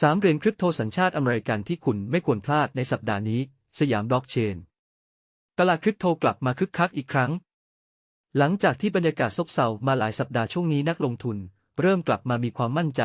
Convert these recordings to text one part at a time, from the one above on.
3เหรียญคริปโตสัญชาติอเมริกันที่คุณไม่ควรพลาดในสัปดาห์นี้ สยามบล็อกเชน ตลาดคริปโตกลับมาคึกคักอีกครั้ง หลังจากที่บรรยากาศซบเซามาหลายสัปดาห์ช่วงนี้นักลงทุน เริ่มกลับมามีความมั่นใจ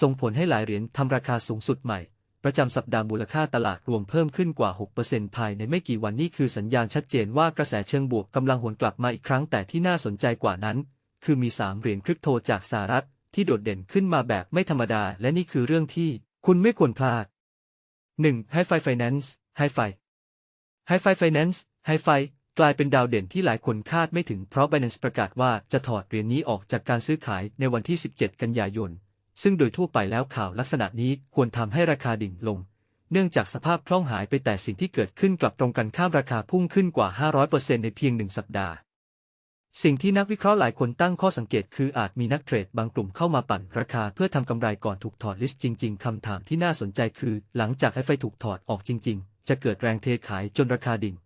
ส่งผลให้หลายเหรียญทำราคาสูงสุดใหม่ ประจำสัปดาห์มูลค่าตลาดรวมเพิ่มขึ้นกว่า 6%ภายในไม่กี่วันนี้คือสัญญาณชัดเจนว่ากระแสเชิงบวกกำลังหวนกลับมาอีกครั้งแต่ที่น่าสนใจกว่านั้น คือมี3เหรียญคริปโตจากสหรัฐที่โดดเด่นขึ้นมาแบบไม่ธรรมดา และนี่คือเรื่องที่ คุณไม่ควรพลาด 1. Hi-Fi Finance Hi-Fi Hi-Fi Finance Hi-Fi กลายเป็นดาวเด่นที่หลายคนคาดไม่ถึงเพราะ Binance ประกาศว่าจะถอดเหรียญนี้ออกจากการซื้อขายในวันที่ 17 กันยายน ซึ่งโดยทั่วไปแล้วข่าวลักษณะนี้ควรทำให้ราคาดิ่งลง เนื่องจากสภาพคล่องหายไปแต่สิ่งที่เกิดขึ้นกลับตรงกันข้ามราคาพุ่งขึ้นกว่า 500%ในเพียงหนึ่งสัปดาห์ สิ่งที่นักวิเคราะห์หลายคนตั้งข้อสังเกตคืออาจมีนักเทรดบางกลุ่มเข้ามาปั่นราคาเพื่อทำกำไรก่อนถูกถอดลิสต์จริง ๆคำถามที่น่าสนใจคือ หลังจากไอไฟถูกถอดออกจริง ๆ จะเกิดแรงเทขายจนราคาดิ่ง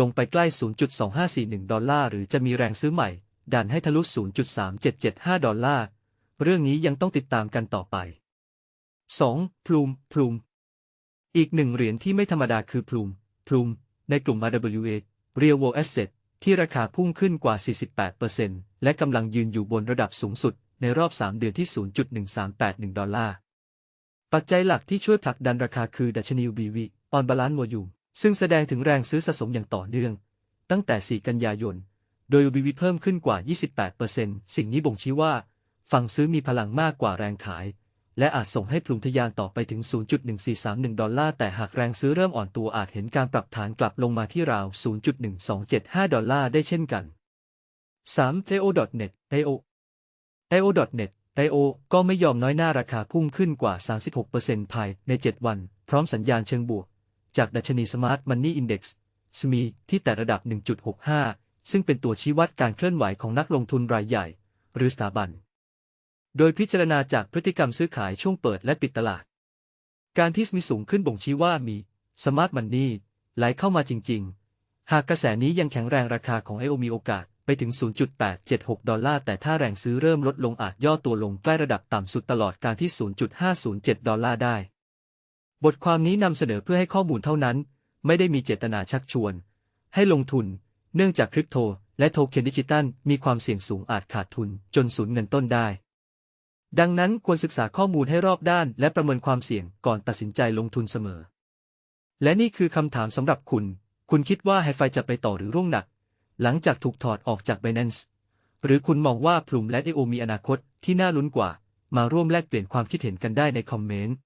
ลงไปใกล้ 0.2541 ดอลลาร์หรือจะมีแรงซื้อใหม่ ดันให้ทะลุ 0.3775 ดอลลาร์ เรื่องนี้ยังต้องติดตามกันต่อไป 2. พลูมพลูมอีกหนึ่งเหรียญที่ไม่ธรรมดาคือพลูมพลูมในกลุ่ม RWA Real World Asset ที่ราคาพุ่งขึ้นกว่า 48%และกำลังยืนอยู่บนระดับสูงสุดในรอบ 3 เดือนที่ 0.1381 ดอลลาร์ ปัจจัยหลักที่ช่วยผลักดันราคาคือดัชนี UBV On Balance Volume ซึ่งแสดงถึงแรงซื้อสะสมอย่างต่อเนื่อง ตั้งแต่ 4 กันยายน โดย UBV เพิ่มขึ้นกว่า 28%สิ่งนี้บ่งชี้ว่า ฝั่งซื้อมีพลังมากกว่าแรงขาย และอาจส่งให้พลุงทยานต่อไปถึง 0.1431 ดอลลาร์ แต่หากแรงซื้อเริ่มอ่อนตัวอาจเห็นการปรับฐานกลับลงมาที่ราว 0.1275 ดอลลาร์ได้เช่นกัน 3. TO.net TO TO.net TO ก็ไม่ยอมน้อยหน้าราคาพุ่งขึ้นกว่า 36%ภายใน 7 วัน พร้อมสัญญาณเชิงบวก จากดัชนี Smart Money Index SME ที่แต่ระดับ 1.65 ซึ่งเป็นตัวชี้วัดการเคลื่อนไหวของนักลงทุนรายใหญ่ หรือสถาบัน โดยพิจารณาจากพฤติกรรมซื้อขายช่วงเปิดและปิดตลาด การที่มีสูงขึ้นบ่งชี้ว่ามีสมาร์ทมันนี่ไหลเข้ามาจริง ๆ หากกระแสนี้ยังแข็งแรงราคาของ IO มีโอกาสไปถึง 0.876 ดอลลาร์ แต่ถ้าแรงซื้อเริ่มลดลงอาจย่อตัวลงใกล้ระดับต่ำสุดตลอดการที่ 0.507 ดอลลาร์ได้ บทความนี้นำเสนอเพื่อให้ข้อมูลเท่านั้น ไม่ได้มีเจตนาชักชวน ให้ลงทุน เนื่องจากคริปโต และโทเค็นดิจิตัลมีความเสี่ยงสูงอาจขาดทุนจนสูญเงินต้นได้ ดังนั้นควรศึกษาข้อมูลให้รอบด้านและประเมินความเสี่ยงก่อนตัดสินใจลงทุนเสมอ และนี่คือคำถามสำหรับคุณ คุณคิดว่าไฮไฟจะไปต่อหรือร่วงหนัก หลังจากถูกถอดออกจาก Binance หรือคุณมองว่าพลุมและ AO มีอนาคตที่น่าลุ้นกว่า มาร่วมแลกเปลี่ยนความคิดเห็นกันได้ในคอมเมนต์